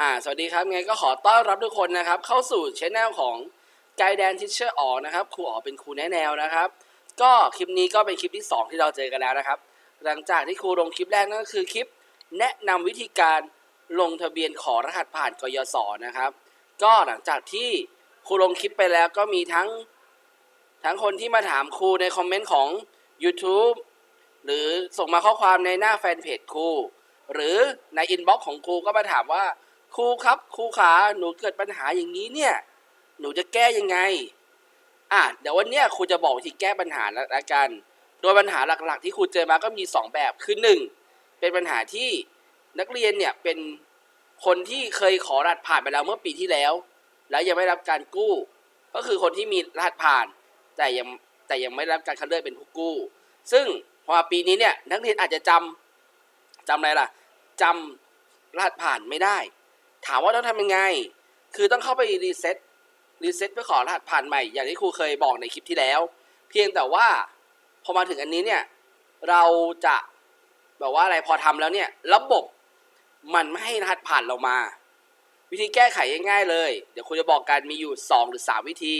อ่าสวัสดีครับไงก็ขอต้อนรับทุกคนนะครับ เข้าสู่ช anel ของไกด์แดนทิเชอร์อ๋อนะครับครูอ๋อเป็นครูแนะแนวนะครับ ก็คลิปนี้ก็เป็นคลิปที่ 2 ที่เราเจอกันแล้วนะครับ หลังจากที่ครูลงคลิปแรกนั่นก็คือคลิป แนะนำวิธีการลงทะเบียนขอรหัสผ่านกยศนะครับ ก็หลังจากที่ครูลงคลิปไปแล้วก็มีทั้งทั้งคนที่มาถามครูในคอมเมนต์ของ YouTube หรือส่งมาข้อความในหน้าแฟนเพจครูหรือในอินบ็อกซ์ของครูก็มาถามว่า ครูครับครูขาหนูเกิดปัญหาอย่างนี้เนี่ย หนูจะแก้ยังไง อะเดี๋ยววันเนี้ยครูจะบอกวิธีแก้ปัญหาละกัน โดยปัญหาหลักๆ ที่ครูเจอมาก็มี 2 แบบคือหนึ่งเป็นปัญหาที่นักเรียนเนี่ยเป็นคนที่เคยขอรหัสผ่านไปแล้วเมื่อปีที่แล้ว แล้วยังไม่รับการกู้ ก็คือคนที่มีรหัสผ่าน แต่ยังแต่ยังไม่รับการคัดเลือกเป็นผู้กู้ ซึ่งพอปีนี้เนี่ยนักเรียนอาจจะจำจำอะไรล่ะจำรหัสผ่านไม่ได้ ถามว่าต้องทำยังไง คือต้องเข้าไปรีเซ็ตรีเซ็ตเพื่อขอรหัสผ่านใหม่ อย่างที่ครูเคยบอกในคลิปที่แล้ว เพียงแต่ว่าพอมาถึงอันนี้เนี่ย เราจะแบบว่าอะไรพอทำแล้วเนี่ย ระบบมันไม่ให้รหัสผ่านเรามา วิธีแก้ไขง่ายๆเลย เดี๋ยวครูจะบอกกันมีอยู่ 2 หรือ 3 วิธี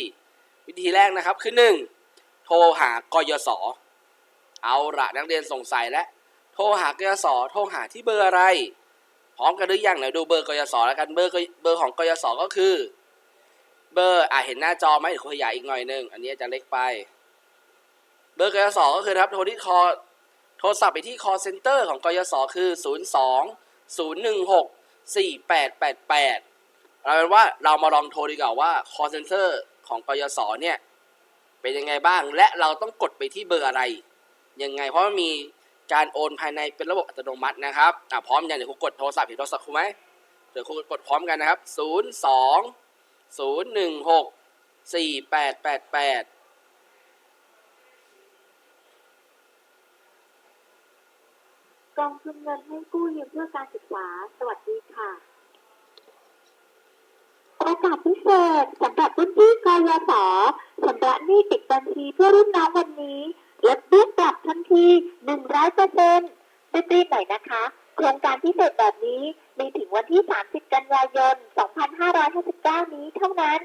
วิธีแรกนะครับคือ 1. โทรหากยศเอาละนักเรียนสงสัยแล้วโทรหากยศโทรหาที่เบอร์อะไร พร้อมกันหรือยังเดี๋ยวดูเบอร์กยศแล้วกันเบอร์เบอร์ของกยศก็คือ เบอร์อะเห็นหน้าจอไหมเดี๋ยวขยายอีกหน่อยหนึงอันนี้จะเล็กไป เบอร์กยศก็คือครับโทรที่คอโทรศัพท์ไปที่ call center ของกยศคือ 0 2 0 1 6 4 8 8 8เอาเป็นว่าเรามาลองโทรดีกว่าว่า call center ของกยศเนี่ยเป็นยังไงบ้าง และเราต้องกดไปที่เบอร์อะไรยังไงเพราะมันมี การโอนภายในเป็นระบบอัตโนมัตินะครับอะพร้อมยังเดี๋ยวครูกดโทรศัพท์เห็นโทรศัพท์ครูไหมเดี๋ยวครูกดพร้อมกันนะครับ 0 2 0 1 6 4 8 8 8กองทุนเงินให้กู้ยืมเพื่อการศึกษา สวัสดีค่ะ ประกาศพิเศษสำหรับรุ่นพี่กยศชำระหนี้ติดบัญชีเพื่อรุ่นน้องวันนี้ ลดเบี้ยปรับทันที100เปอร์เซ็นต์รีบๆหน่อยนะคะ โครงการพิเศษแบบนี้มีถึงวันที่ 30 กันยายน 2559 นี้เท่านั้น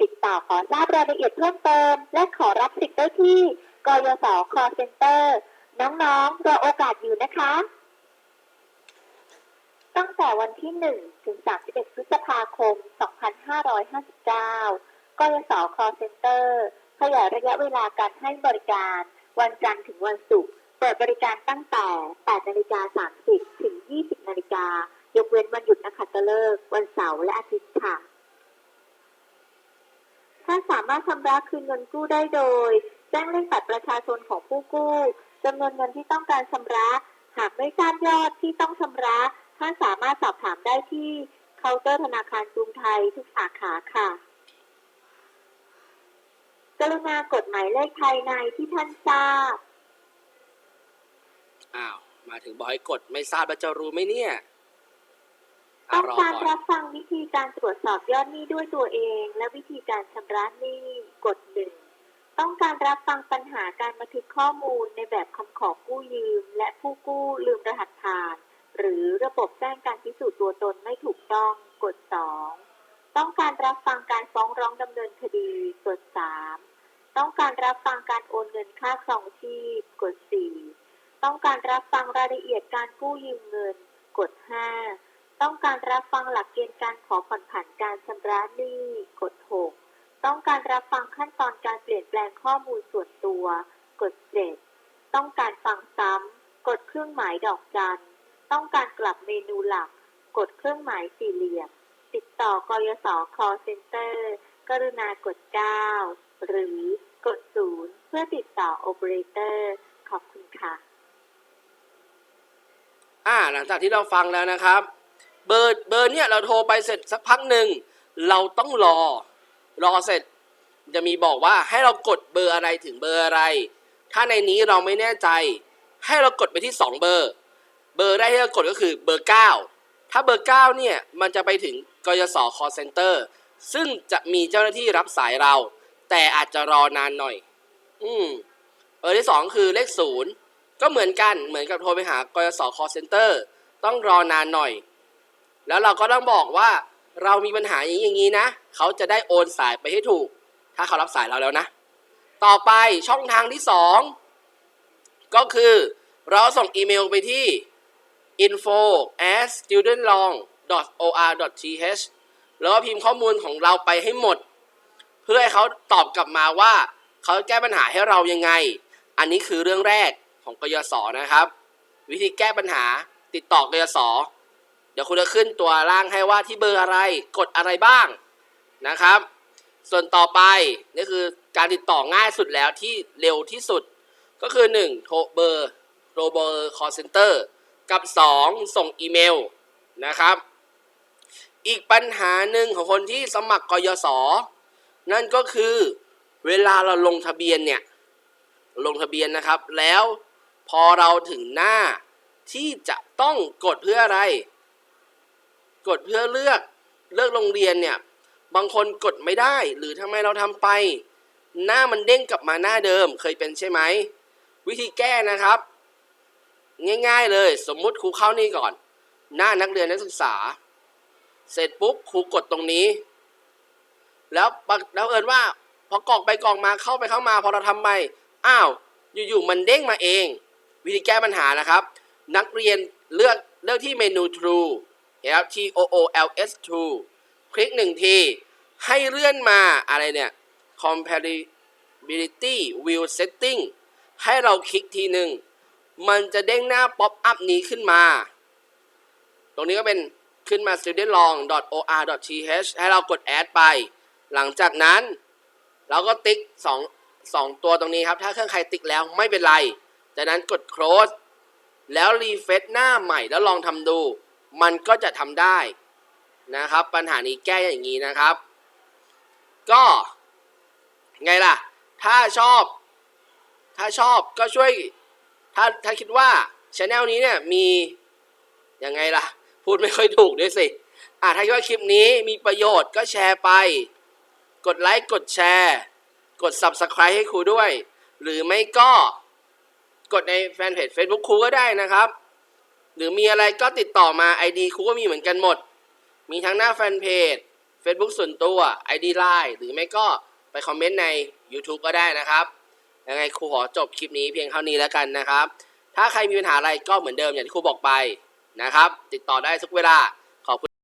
ติดต่อขอทราบรายละเอียดเพิ่มเติม และขอรับสิทธิ์ได้ที่ กยศ call center น้องๆ รอโอกาสอยู่นะคะ ตั้งแต่วันที่ 1 ถึง 31 พฤษภาคม 2559 กยศ call center ขยายระยะเวลาการให้บริการ วันจันทร์ถึงวันศุกร์เปิดบริการตั้งแต่8นาฬิกา30 ถึง 20นาฬิกายกเว้นวันหยุดนักขัตฤกษ์วันเสาร์และอาทิตย์ค่ะท่านสามารถชำระคืนเงินกู้ได้โดย แจ้งเลขบัตรประชาชนของผู้กู้จำนวนเงินที่ต้องการชำระ หากไม่ทราบยอดที่ต้องชำระท่านสามารถสอบถามได้ที่เคาน์เตอร์ธนาคารกรุงไทยทุกสาขาค่ะ กรุณากดหมายเลขภายในที่ท่านทราบ อ้าว มาถึงบอกให้กดไม่ทราบแล้วจะรู้ไหมเนี่ยอะต้องรอการก่อนรับฟังวิธีการตรวจสอบยอดหนี้ด้วยตัวเอง และวิธีการชำระหนี้กดหนึ่งต้องการรับฟังปัญหาการบันทึกข้อมูลในแบบคำขอกู้ยืม และผู้กู้ลืมรหัสผ่าน หรือระบบแจ้งการพิสูจน์ตัวตนไม่ถูกต้องกดสอง ต้องการรับฟังการฟ้องร้องดำเนินคดี กดสามต้องการรับฟังการโอนเงินค่าครองชีพ กดสี่ต้องการรับฟังรายละเอียดการกู้ยืมเงิน กดห้าต้องการรับฟังหลักเกณฑ์การขอผ่อนผันการชำระหนี้ กด 6 ต้องการรับฟังขั้นตอนการเปลี่ยนแปลงข้อมูลส่วนตัว กด 7 ต้องการฟังซ้ำ กดเครื่องหมายดอกจัน ต้องการกลับเมนูหลัก กดเครื่องหมายสี่เหลี่ยม ติดต่อกยศ call center กรุณากด 9 หรือกด 0 เพื่อติดต่อโอเปอเรเตอร์ขอบคุณค่ะ อ่าหลังจากที่เราฟังแล้วนะครับ เบอร์เบอร์เนี่ยเราโทรไปเสร็จสักพักหนึ่ง เราต้องรอ รอเสร็จ จะมีบอกว่าให้เรากดเบอร์อะไรถึงเบอร์อะไร ถ้าในนี้เราไม่แน่ใจ ให้เรากดไปที่ 2 เบอร์ เบอร์แรกที่เรากดก็คือเบอร์ 9 ถ้าเบอร์ 9 เนี่ย มันจะไปถึงกยศ call center ซึ่งจะมีเจ้าหน้าที่รับสายเรา แต่อาจจะรอนานหน่อย อืมเบอร์ที่ 2 คือเลข 0 ก็เหมือนกันเหมือนกับโทรไปหากยศ call center ต้องรอนานหน่อย แล้วเราก็ต้องบอกว่าเรามีปัญหาอย่างนี้อย่างนี้นะ เขาจะได้โอนสายไปให้ถูก ถ้าเขารับสายเราแล้วนะ ต่อไปช่องทางที่สองก็คือเราส่งอีเมลไปที่ info at studentlong or th แล้วก็พิมพ์ข้อมูลของเราไปให้หมด เพื่อให้เขาตอบกลับมาว่า เขาแก้ปัญหาให้เรายังไง อันนี้คือเรื่องแรกของกยศนะครับ วิธีแก้ปัญหาติดต่อกยศเดี๋ยวคุณจะขึ้นตัวล่างให้ว่าที่เบอร์อะไรกดอะไรบ้างนะครับ ส่วนต่อไปนี่คือการติดต่อง่ายสุดแล้วที่เร็วที่สุด ก็คือ 1. โทรเบอร์โทรเบอร์ call center กับ 2. ส่งอีเมลนะครับ อีกปัญหาหนึ่งของคนที่สมัครกยศนั่นก็คือเวลาเราลงทะเบียนเนี่ยลงทะเบียนนะครับ แล้วพอเราถึงหน้าที่จะต้องกดเพื่ออะไร กดเพื่อเลือกเลือกโรงเรียนเนี่ยบางคนกดไม่ได้ หรือทำไมเราทำไป หน้ามันเด้งกลับมาหน้าเดิมเคยเป็นใช่ไหมวิธีแก้นะครับ ง่าย ๆ เลย สมมุติครูเข้านี่ก่อน หน้านักเรียนนักศึกษา เสร็จปุ๊บครูกดตรงนี้ แล้วแล้วเอินว่าพอกรอกไปกรอกมาเข้าไปเข้ามา พอเราทำไปอ้าวอยู่ๆมันเด้งมาเอง วิธีแก้ปัญหานะครับ นักเรียนเลือกเลือกที่เมนู True นครับ T O O L S True คลิกหนึ่งทีให้เลื่อนมาอะไรเนี่ย Compatibility View Setting ให้เราคลิกทีหนึ่ง มันจะเด้งหน้าป๊อปอัพนี้ขึ้นมา ตรงนี้ก็เป็นขึ้นมา studentlong.or.th ให้เรากด add ไป หลังจากนั้น เราก็ติ๊กสองสองตัวตรงนี้ครับ ถ้าเครื่องใครติ๊กแล้วไม่เป็นไร จากนั้นกด close แล้วรีเฟซหน้าใหม่แล้วลองทำดู มันก็จะทำได้นะครับ ปัญหานี้แก้อย่างนี้นะครับ ก็ไงล่ะ ถ้าชอบ ถ้าชอบก็ช่วย ถ้าถ้าคิดว่าช anel นี้เนี่ยมียังไงล่ะ พูดไม่ค่อยถูกด้วยสิอ่าถ้าคิดว่าคลิปนี้มีประโยชน์ก็แชร์ไป กดไลค์กดแชร์ กด Subscribe ให้ครูด้วย หรือไม่ก็กดในแฟนเพจ Facebook ครูก็ได้นะครับ หรือมีอะไรก็ติดต่อมา ID ครูก็มีเหมือนกันหมด มีทั้งหน้าแฟนเพจ Facebook ส่วนตัว ID Line หรือไม่ก็ไปคอมเมนต์ใน YouTube ก็ได้นะครับ ยังไงครูขอจบคลิปนี้เพียงเท่านี้แล้วกันนะครับ ถ้าใครมีปัญหาอะไรก็เหมือนเดิมอย่างที่ครูบอกไปนะครับ ติดต่อได้ทุกเวลาขอบคุณ